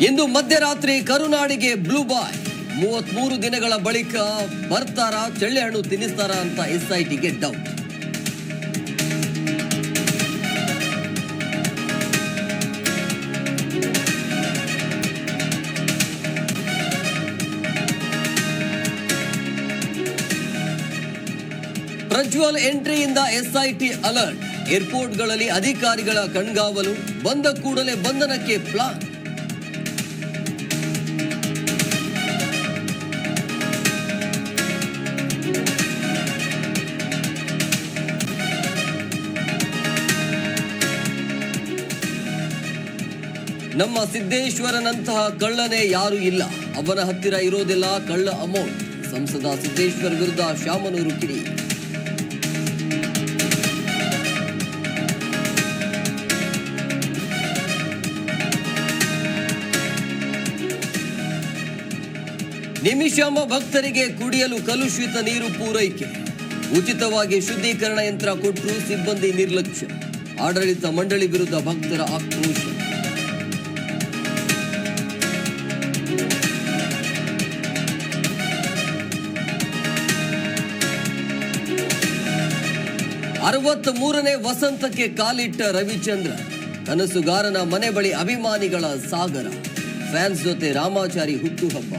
ಇಂದು ಮಧ್ಯರಾತ್ರಿ ಕರುನಾಡಿಗೆ ಬ್ಲೂ ಬಾಯ್ ಮೂವತ್ಮೂರು ದಿನಗಳ ಬಳಿಕ ಬರ್ತಾರ ಹಣ್ಣು ತಿನ್ನಿಸ್ತಾರ ಅಂತ ಎಸ್ಐಟಿಗೆ ಡೌಟ್ ಪ್ರಜ್ವಲ್ ಎಂಟ್ರಿಯಿಂದ ಎಸ್ಐಟಿ ಅಲರ್ಟ್ ಏರ್ಪೋರ್ಟ್ಗಳಲ್ಲಿ ಅಧಿಕಾರಿಗಳ ಕಣ್ಗಾವಲು. ಬಂದ ಕೂಡಲೇ ಬಂಧನಕ್ಕೆ ಪ್ಲಾನ್ ನಮ್ಮ ಸಿದ್ದೇಶ್ವರನಂತಹ ಕಳ್ಳನೇ ಯಾರು ಇಲ್ಲ. ಅವನ ಹತ್ತಿರ ಇರೋದಿಲ್ಲ ಕಳ್ಳ ಅಮೌಂಟ್ ಸಂಸದ ಸಿದ್ದೇಶ್ವರ್ ವಿರುದ್ಧ ಶಾಮನೂರು ಕಿಡಿ ನಿಮಿಷಾಂಬ ಭಕ್ತರಿಗೆ ಕುಡಿಯಲು ಕಲುಷಿತ ನೀರು ಪೂರೈಕೆ. ಉಚಿತವಾಗಿ ಶುದ್ಧೀಕರಣ ಯಂತ್ರ ಕೊಟ್ಟರು ಸಿಬ್ಬಂದಿ ನಿರ್ಲಕ್ಷ್ಯ. ಆಡಳಿತ ಮಂಡಳಿ ವಿರುದ್ಧ ಭಕ್ತರ ಆಕ್ರೋಶ. ಅರವತ್ತ್ ಮೂರನೇ ವಸಂತಕ್ಕೆ ಕಾಲಿಟ್ಟ ರವಿಚಂದ್ರ ಕನಸುಗಾರನ ಮನೆ ಬಳಿ ಅಭಿಮಾನಿಗಳ ಸಾಗರ. ಫ್ಯಾನ್ಸ್ ಜೊತೆ ರಾಮಾಚಾರಿ ಹುಟ್ಟುಹಬ್ಬ.